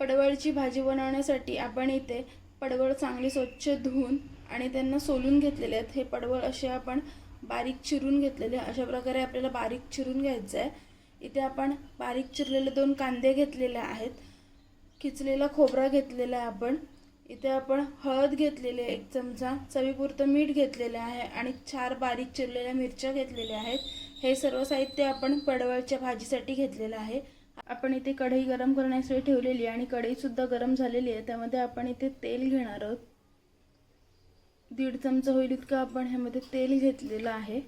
पडवळची भाजी बनवण्यासाठी आपण इथे पडवळ चांगली स्वच्छ धुवून आणि त्यांना सोलून घेतलेले आहेत. हे पडवळ असे आपण बारीक चिरून घेतलेले अशा प्रकारे आपल्याला बारीक चिरून घ्यायचं आहे. इथे आपण बारीक चिरलेले दोन कांदे घेतलेले आहेत. खिचलेला खोबरा घेतलेला आहे आपण. इथे आपण हळद घेतलेली आहे एक चमचा. चवीपुरतं मीठ घेतलेलं आहे आणि चार बारीक चिरलेल्या मिरच्या घेतलेल्या आहेत. हे सर्व साहित्य आपण पडवळच्या भाजीसाठी घेतलेलं आहे. आपण इथे कढई गरम करण्यासाठी ठेवलेली आहे आणि कढईसुद्धा गरम झालेली आहे. त्यामध्ये आपण इथे तेल घेणार आहोत. दीड चमचा होईल इतकं आपण ह्यामध्ये तेल घेतलेलं आहे.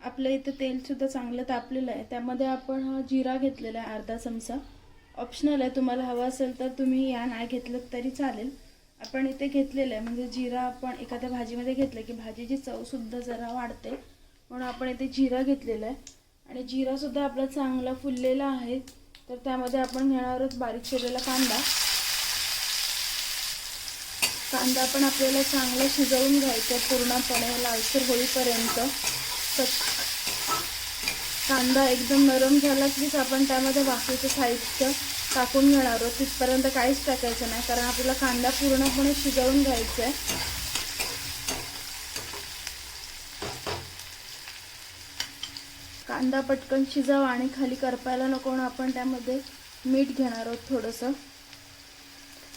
आपलं इथे तेलसुद्धा चांगलं तापलेलं आहे. त्यामध्ये आपण हा जिरा घेतलेला आहे अर्धा चमचा. ऑप्शनल आहे तुम्हाला हवं असेल तर तुम्ही या नाही घेतलं तरी चालेल. आपण इथे घेतलेलं आहे म्हणजे जिरा आपण एखाद्या भाजीमध्ये घेतलं की भाजीची चवसुद्धा जरा वाढते. म्हणून आपण इथे जिरा घेतलेला आहे. आणि जिरासुद्धा आपला चांगला फुललेला आहे. तर त्यामध्ये आपण घेणार आहोत बारीक शिजलेला कांदा. कांदा पण आपल्याला चांगला शिजवून घ्यायचा पूर्णपणे लालसर होईपर्यंत. कांदा एकदम नरम झाला कीच आपण त्यामध्ये बाकीचं साहित्य टाकून घेणार आहोत. तिथपर्यंत काहीच टाकायचं नाही कारण आपल्याला कांदा पूर्णपणे शिजवून घ्यायचा आहे. कांदा पटकन शिजावा आणि खाली करपायला नको म्हणून आपण त्यामध्ये मीठ घेणार आहोत थोडंसं.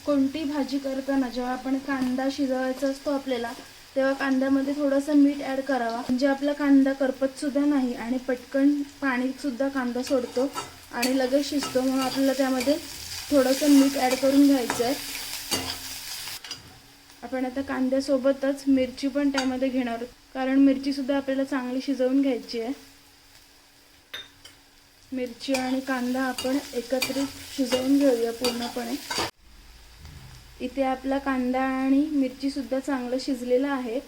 कोणती भाजी करताना जेव्हा आपण कांदा शिजवायचा असतो आपल्याला तेव्हा कांद्यामध्ये थोडंसं मीठ ॲड करावा. म्हणजे आपला कांदा करपतसुद्धा नाही आणि पटकन पाणीसुद्धा कांदा सोडतो आणि लगेच शिजतो. म्हणून आपल्याला त्यामध्ये थोडंसं मीठ ॲड करून घ्यायचं आहे. आपण आता कांद्यासोबतच मिरची पण त्यामध्ये घेणार आहोत. कारण मिरचीसुद्धा आपल्याला चांगली शिजवून घ्यायची आहे. मिरची आणि कांदा आपण एकत्रित शिजवून घेऊया पूर्णपणे. इथे आपला कांदा आणि मिरची सुद्धा चांगलं शिजलेलं आहे.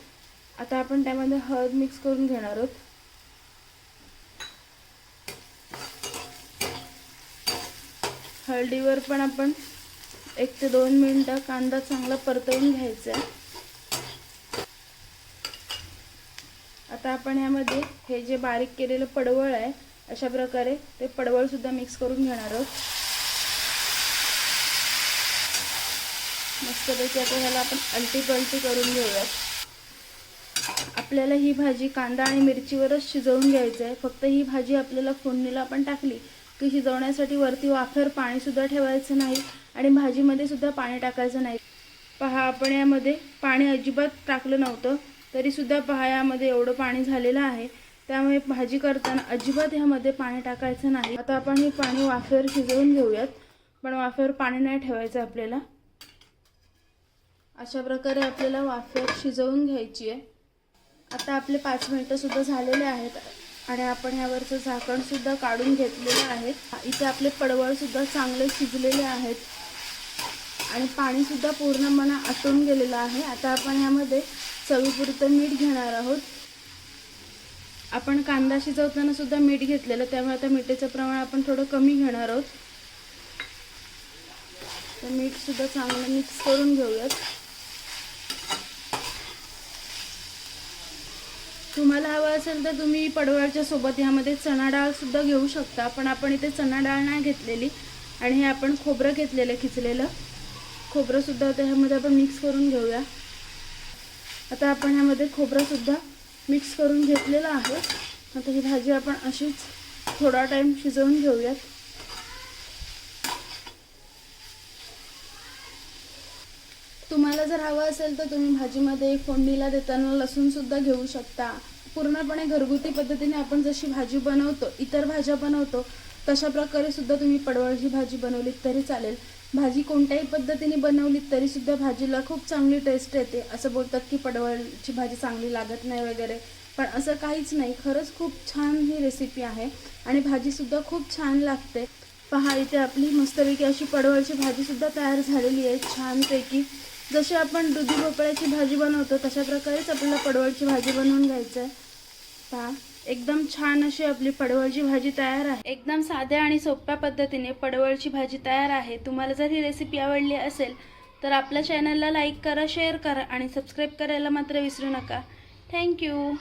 आता आपण त्यामध्ये हळद मिक्स करून घेणार आहोत. हळदीवर पण आपण एक ते दोन मिनटं कांदा चांगला परतवून घ्यायचा आहे. आता आपण यामध्ये हे जे बारीक केलेलं पडवळ आहे अशा प्रकारे ते पडवळसुद्धा मिक्स करून घेणार आहोत. मस्तपैकी आता ह्याला आपण अलटी पलटी करून घेऊयात. आपल्याला ही भाजी कांदा आणि मिरचीवरच शिजवून घ्यायचं आहे फक्त ही भाजी आपल्याला फोडणीला आपण टाकली की शिजवण्यासाठी वरती वाफेवर पाणीसुद्धा ठेवायचं नाही आणि भाजीमध्ये सुद्धा पाणी टाकायचं नाही. पहा आपण यामध्ये पाणी अजिबात टाकलं नव्हतं. तरीसुद्धा पहा यामध्ये एवढं पाणी झालेलं आहे. त्यामुळे भाजी करताना अजिबात ह्यामध्ये पाणी टाकायचं नाही. आता आपण हे पाणी वाफेवर शिजवून घेऊयात. पण वाफेवर पाणी नाही ठेवायचं आपल्याला. अशा प्रकारे आपल्याला वाफेवर शिजवून घ्यायची आहे. आता आपले पाच मिनटंसुद्धा झालेले आहेत आणि आपण यावरचं झाकणसुद्धा काढून घेतलेलं आहे. इथे आपले पडवळसुद्धा चांगले शिजलेले आहेत. आणि पाणीसुद्धा पूर्णपणे आटून गेलेलं आहे. आता आपण यामध्ये चवीपुरतं मीठ घेणार आहोत. आपण कांदा शिजवताना सुद्धा मीठ घेतलेलं त्यामुळे आता मिठाचं प्रमाण आपण थोडं कमी घेणार आहोत. तर मीठसुद्धा चांगलं मिक्स करून घेऊयात. तुम्हाला हवं असेल तर तुम्ही पडवळच्या सोबत ह्यामध्ये चणा डाळ सुद्धा घेऊ शकता पण आपण इथे चणा डाळ नाही घेतलेली आणि हे आपण खोबरं घेतलेलं खिचलेलं. खोबरं सुद्धा आता ह्यामध्ये आपण मिक्स करून घेऊया. आता आपण ह्यामध्ये खोबरंसुद्धा मिक्स करून घेतलेला आहे. आता ही भाजी आपण अशीच थोडा टाईम शिजवून घेऊयात. तुम्हाला जर हवं असेल तर तुम्ही भाजीमध्ये फोडणीला देताना लसूण सुद्धा घेऊ शकता. पूर्णपणे घरगुती पद्धतीने आपण जशी भाजी बनवतो इतर भाज्या बनवतो तशा प्रकारे सुद्धा तुम्ही पडवळची भाजी बनवली तरी चालेल. भाजी कोणत्याही पद्धतीने बनवलीत तरी सुद्धा भाजीला खूप चांगली टेस्ट येते. असं बोलतात की पडवळची भाजी चांगली लागत नाही वगैरे. पण असं काहीच नाही. खरंच खूप छान ही रेसिपी आहे. आणि भाजीसुद्धा खूप छान लागते. पहा इथे आपली मस्तपैकी अशी पडवळची भाजीसुद्धा तयार झालेली आहे छानपैकी. जशी आपण दुधी भोपळ्याची भाजी बनवतो तशा प्रकारेच आपल्याला पडवळची भाजी बनवून घ्यायचं आहे पहा. एकदम छान अशी आपली पडवळची भाजी तयार आहे. एकदम साध्या आणि सोप्या पद्धतीने पडवळची भाजी तयार आहे. तुम्हाला जर ही रेसिपी आवडली असेल तर आपल्या चॅनलला लाईक करा शेअर करा आणि सबस्क्राईब करायला मात्र विसरू नका. थँक्यू